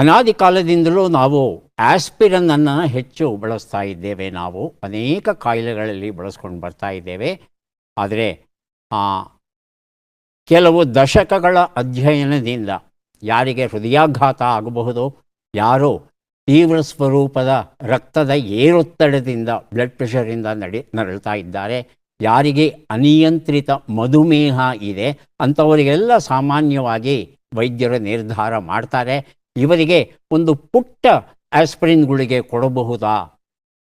ಅನಾದಿ ಕಾಲದಿಂದಲೂ ನಾವು ಆಸ್ಪಿರನ್ನನ್ನು ಹೆಚ್ಚು ಬಳಸ್ತಾ ಇದ್ದೇವೆ. ನಾವು ಅನೇಕ ಕಾಯಿಲೆಗಳಲ್ಲಿ ಬಳಸ್ಕೊಂಡು ಬರ್ತಾ ಇದ್ದೇವೆ. ಆದರೆ ಕೆಲವು ದಶಕಗಳ ಅಧ್ಯಯನದಿಂದ ಯಾರಿಗೆ ಹೃದಯಾಘಾತ ಆಗಬಹುದು, ಯಾರು ತೀವ್ರ ಸ್ವರೂಪದ ರಕ್ತದ ಏರೊತ್ತಡದಿಂದ ಬ್ಲಡ್ ಪ್ರೆಷರಿಂದ ನಡಿ, ನರಳ್ತಾ ಇದ್ದಾರೆ. ಯಾರಿಗೆ ಅನಿಯಂತ್ರಿತ ಮಧುಮೇಹ ಇದೆ, ಅಂಥವರಿಗೆಲ್ಲ ಸಾಮಾನ್ಯವಾಗಿ ವೈದ್ಯರು ನಿರ್ಧಾರ ಮಾಡ್ತಾರೆ. ಇವರಿಗೆ ಒಂದು ಪುಟ್ಟ ಆಸ್ಪಿರಿನ್ ಗುಳಿಗೆ ಕೊಡಬಹುದಾ?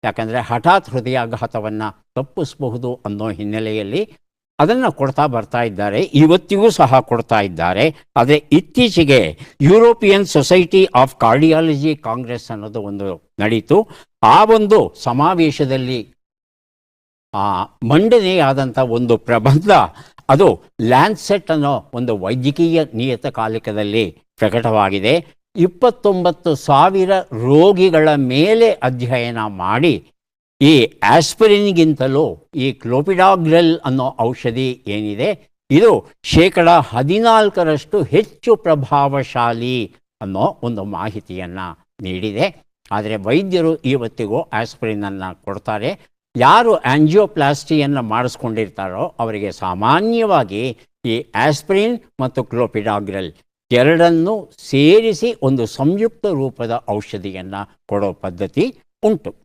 ಯಾಕಂದರೆ ಹಠಾತ್ ಹೃದಯಾಘಾತವನ್ನು ತಪ್ಪಿಸಬಹುದು ಅನ್ನೋ ಹಿನ್ನೆಲೆಯಲ್ಲಿ ಅದನ್ನು ಕೊಡ್ತಾ ಬರ್ತಾ ಇದ್ದಾರೆ. ಇವತ್ತಿಗೂ ಸಹ ಕೊಡ್ತಾ ಇದ್ದಾರೆ. ಆದರೆ ಇತ್ತೀಚೆಗೆ European Society of Cardiology Congress ಅನ್ನೋದು ಒಂದು ನಡೀತು. ಆ ಒಂದು ಸಮಾವೇಶದಲ್ಲಿ, ಆ ಮಂಡನೆಯಾದಂಥ ಒಂದು ಪ್ರಬಂಧ, ಅದು ಲ್ಯಾನ್ಸೆಟ್ ಅನ್ನೋ ಒಂದು ವೈದ್ಯಕೀಯ ನಿಯತಕಾಲಿಕದಲ್ಲಿ ಪ್ರಕಟವಾಗಿದೆ. ಇಪ್ಪತ್ತೊಂಬತ್ತು ಸಾವಿರ ರೋಗಿಗಳ ಮೇಲೆ ಅಧ್ಯಯನ ಮಾಡಿ ಈ ಆಸ್ಪಿರಿನ್ಗಿಂತಲೂ ಈ ಕ್ಲೋಪಿಡಾಗ್ರೆಲ್ ಅನ್ನೋ ಔಷಧಿ ಏನಿದೆ, ಇದು ಶೇಕಡ ಹದಿನಾಲ್ಕರಷ್ಟು ಹೆಚ್ಚು ಪ್ರಭಾವಶಾಲಿ ಅನ್ನೋ ಒಂದು ಮಾಹಿತಿಯನ್ನು ನೀಡಿದೆ. ಆದರೆ ವೈದ್ಯರು ಇವತ್ತಿಗೂ ಆಸ್ಪಿರಿನನ್ನು ಕೊಡ್ತಾರೆ. ಯಾರು ಆಂಜಿಯೋಪ್ಲಾಸ್ಟಿಯನ್ನು ಮಾಡಿಸ್ಕೊಂಡಿರ್ತಾರೋ ಅವರಿಗೆ ಸಾಮಾನ್ಯವಾಗಿ ಈ ಆಸ್ಪಿರಿನ್ ಮತ್ತು ಕ್ಲೋಪಿಡಾಗ್ರೆಲ್ ಎರಡನ್ನೂ ಸೇರಿಸಿ ಒಂದು ಸಂಯುಕ್ತ ರೂಪದ ಔಷಧಿಯನ್ನು ಕೊಡೋ ಪದ್ಧತಿ ಉಂಟು.